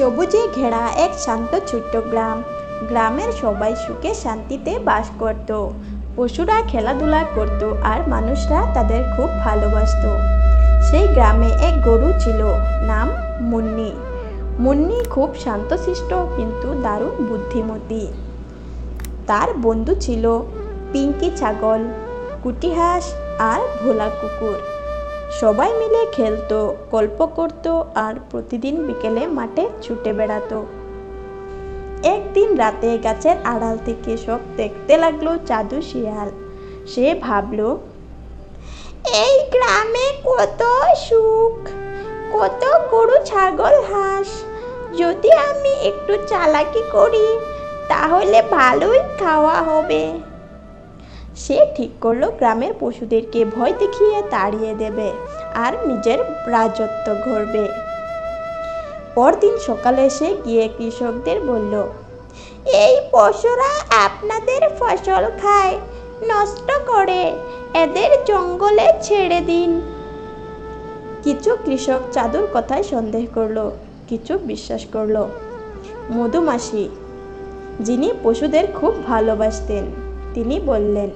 সবুজে ঘেরা এক শান্ত ছোট্ট গ্রাম। গ্রামের সবাই সুখে শান্তিতে বাস করত। পশুরা খেলাধুলা করত আর মানুষরা তাদের খুব ভালোবাসতো। সেই গ্রামে এক গরু ছিল, নাম মুন্নি। মুন্নি খুব শান্তশিষ্ট কিন্তু দারুণ বুদ্ধিমতী। তার বন্ধু ছিল পিঙ্কি ছাগল কুটি হাঁস আর ভোলা কুকুর। সবাই মিলে খেলতো, গল্প করত আর প্রতিদিন বিকেলে মাঠে ছুটে বেড়াতো। একদিন রাতে গাছের আড়াল থেকে সব দেখতে লাগল জাদু শিয়াল। সে ভাবলো, এই গ্রামে কত সুখ, কত গরু ছাগল হাঁস। যদি আমি একটু চালাকি করি, তাহলে ভালোই খাওয়া হবে। সে ঠিক করল গ্রামের পশুদেরকে ভয় দেখিয়ে তাড়িয়ে দেবে আর নিজের রাজত্ব গড়বে পরদিন সকালে সে গিয়ে কৃষকদের বলল, এই পশুরা আপনাদের ফসল খায়, নষ্ট করে, এদের জঙ্গলে ছেড়ে দিন। কিছু কৃষক চাদুর কথায় সন্দেহ করল, কিছু বিশ্বাস করল। মধুমাসি, যিনি পশুদের খুব ভালোবাসতেন, তিনি বললেন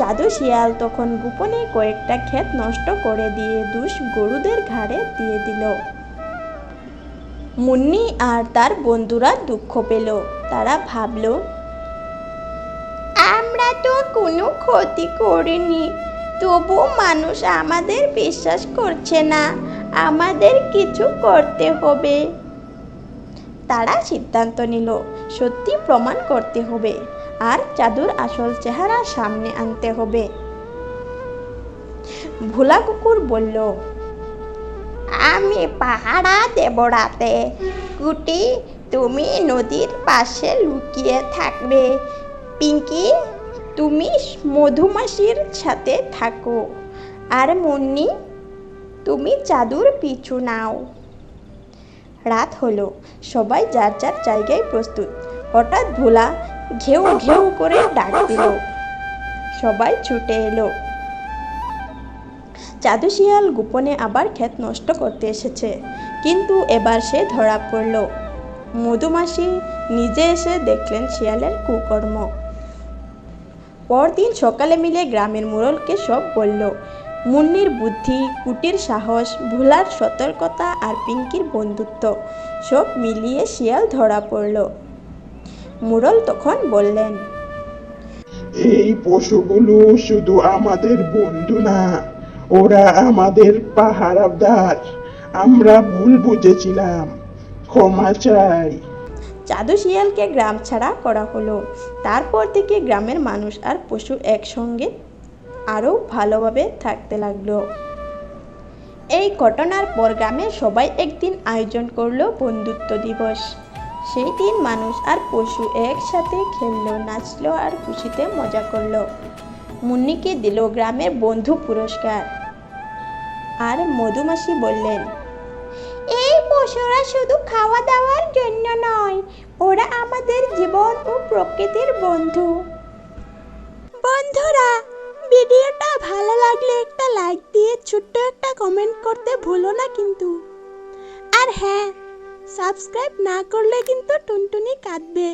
জাদু শিয়াল তখন গোপনে কয়েকটা ক্ষেত নষ্ট করে দিয়ে দুষ গরুদের ঘাড়ে দিয়ে দিল। মুন্নি আর তার বন্ধুরা দুঃখ পেল। তারা ভাবলো, আমরা তো কোনো ক্ষতি করিনি, তবু মানুষ আমাদের বিশ্বাস করছে না, আমাদের কিছু করতে হবে। তারা সিদ্ধান্ত নিল, সত্যি প্রমাণ করতে হবে। আর জাদুর আসল চেহারা সামনে আনতে হবে। ভোলা কুকুর বলল, আমি পাহারা দেব রাতে। কুটি, তুমি নদীর পাশে লুকিয়ে থাকবে। পিঙ্কি, তুমি মধুমাসির সাথে থাকো। আর মুন্নি, তুমি চাদুর পিছু নাও। রাত হলো। সবাই যার যার জায়গায় প্রস্তুত। হঠাৎ ভোলা ঘেউ ঘেউ করে ডাক দিল। সবাই ছুটে এলো। জাদু শিয়াল গোপনে আবার ক্ষেত নষ্ট করতে এসেছে। কিন্তু এবার সে ধরা পড়ল। মধুমাসি নিজে এসে দেখলেন শিয়ালের কুকর্ম। পরদিন সকালে মিলে গ্রামের মোড়লকে সব বলল, মুন্নির বুদ্ধি, কুটির সাহস, ভোলার সতর্কতা আর পিঙ্কির বন্ধুত্ব, সব মিলিয়ে শিয়াল ধরা পড়ল। মুরল তখন বললেন এই পশুগুলো শুধু আমাদের বন্ধু না ওরা আমাদের পাহারাদার। আমরা ভুল বুঝেছিলাম ক্ষমা চাই। জাদু শিয়ালকে গ্রাম ছাড়া করা হলো। তারপর থেকে গ্রামের মানুষ আর পশু একসঙ্গে আরও ভালোভাবে থাকতে লাগল। এই ঘটনার পর গ্রামে সবাই একদিন আয়োজন করল বন্ধুত্ব দিবস। সেই দিন মানুষ আর পশু একসাথে খেললো, নাচলো আর খুশিতে মজা করল। মুন্নিকে দিল গ্রামের বন্ধু পুরস্কার। আর মধুমাসি বললেন, এই পশুরা শুধু খাওয়া দাওয়ার জন্য নয়, ওরা আমাদের জীবন ও প্রকৃতির বন্ধু। বন্ধুরা, ভিডিওটা ভালো লাগলে একটা লাইক দিয়ে ছোট্ট একটা কমেন্ট করতে ভুলো না কিন্তু। আর হ্যাঁ সাবস্ক্রাইব না করলে কিন্তু টুনটুনি কাঁদবে।